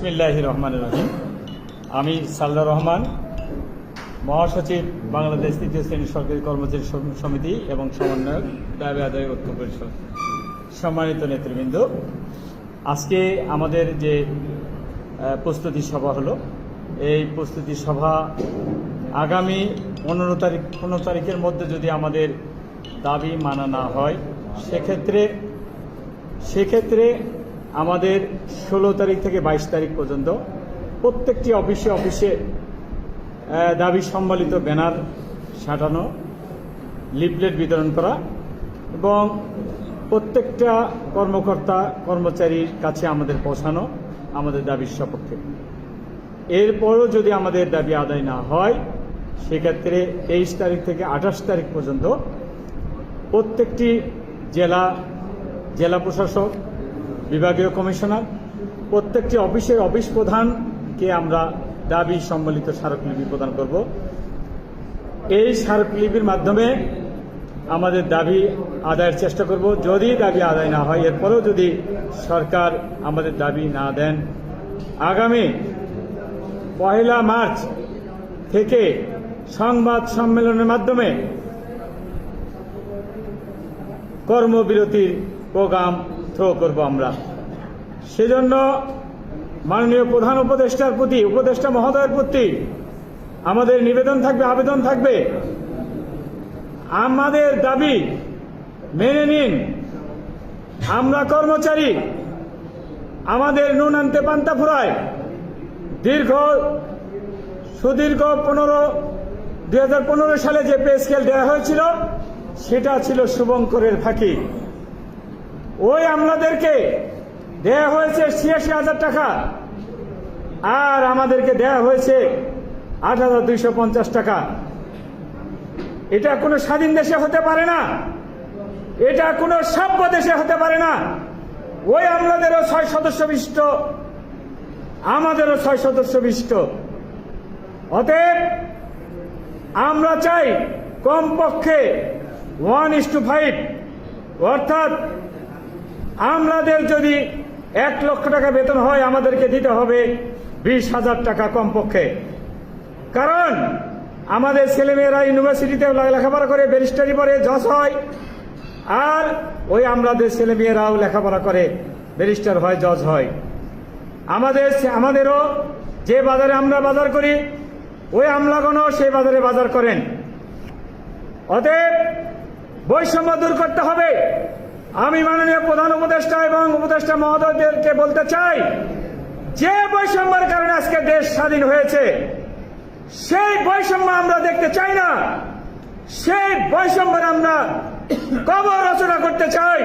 বিসমিল্লাহ রহমান রহিম। আমি সাল্লা রহমান, মহাসচিব বাংলাদেশ তৃতীয় শ্রেণির সরকারি কর্মচারী সমিতি এবং সমন্বয়ক, দাবি আদায় ঐক্য পরিষদ সম্মানিত নেতৃবৃন্দ। আজকে আমাদের যে প্রস্তুতি সভা হলো, এই প্রস্তুতি সভা আগামী পনেরো তারিখ, পনেরো তারিখের মধ্যে যদি আমাদের দাবি মানা না হয়, সেক্ষেত্রে সেক্ষেত্রে আমাদের ষোলো তারিখ থেকে বাইশ তারিখ পর্যন্ত প্রত্যেকটি অফিসে অফিসে দাবি সম্বলিত ব্যানার সাঁটানো লিফলেট বিতরণ করা এবং প্রত্যেকটা কর্মকর্তা, কর্মচারীর কাছে আমাদের পৌঁছানো আমাদের দাবির সপক্ষে। এরপরও যদি আমাদের দাবি আদায় না হয়, সেক্ষেত্রে তেইশ তারিখ থেকে আঠাশ তারিখ পর্যন্ত প্রত্যেকটি জেলা জেলা প্রশাসক বিভাগীয় কমিশনার, প্রত্যেকটি অফিসের অফিস প্রধানকে আমরা দাবি সম্বলিত স্মারকলিপি প্রদান করব। এই স্মারকলিপির মাধ্যমে আমাদের দাবি আদায়ের চেষ্টা করব। যদি দাবি আদায় না হয়, এরপরেও যদি সরকার আমাদের দাবি না দেন, আগামী পয়লা মার্চ থেকে সংবাদ সম্মেলনের মাধ্যমে কর্মবিরতির প্রোগ্রাম থ্রো করব আমরা। সেজন্য মাননীয় প্রধান উপদেষ্টার প্রতি, উপদেষ্টা মহোদয়ের প্রতি আমাদের নিবেদন থাকবে, আবেদন থাকবে। আমাদের দাবি মেনে নিন। আমরা কর্মচারী। আমাদের নুন আনতে পান্তা ফুরায়। দীর্ঘ, সুদীর্ঘ পনেরো, দুই সালে যে পে স্কেল দেওয়া হয়েছিল, সেটা ছিল শুভঙ্করের ফাঁকি। ওই আমলাদেরকে দেয়া হয়েছে ছিয়াশি হাজার টাকা। আর আমাদেরকে দেয়া হয়েছে আট হাজার দুইশো পঞ্চাশ টাকা। এটা কোনো স্বাধীন দেশে হতে পারে না। এটা কোনো সভ্য দেশে হতে পারে না। ওই আমলাদেরও ছয় সদস্য বিশিষ্ট। আমাদেরও ছয় সদস্য বিশিষ্ট। অতএব আমরা চাই কমপক্ষে ওয়ান ইস টু ফাইভ, অর্থাৎ আমলাদের যদি এক লক্ষ টাকা বেতন হয়, আমাদেরকে দিতে হবে বিশ হাজার টাকা কমপক্ষে। কারণ আমাদের ছেলেমেয়েরা ইউনিভার্সিটিতে লেখাপড়া করে, ব্যারিস্টারি পড়ে জজ হয়। আর ওই আমাদের ছেলেমেয়েরাও লেখাপড়া করে, ব্যারিস্টার হয় জজ হয়। আমাদের আমাদেরও যে বাজারে আমরা বাজার করি, ওই আমলাগণও সেই বাজারে বাজার করেন। অতএব বৈষম্য দূর করতে হবে। আমি মাননীয় প্রধান উপদেষ্টা এবং উপদেষ্টা মহোদয়দেরকে বলতে চাই, যে বৈষম্যের কারণে আজকে দেশ স্বাধীন হয়েছে, সেই বৈষম্য আমরা দেখতে চাই না। সেই বৈষম্য আমরা কবর রচনা করতে চাই।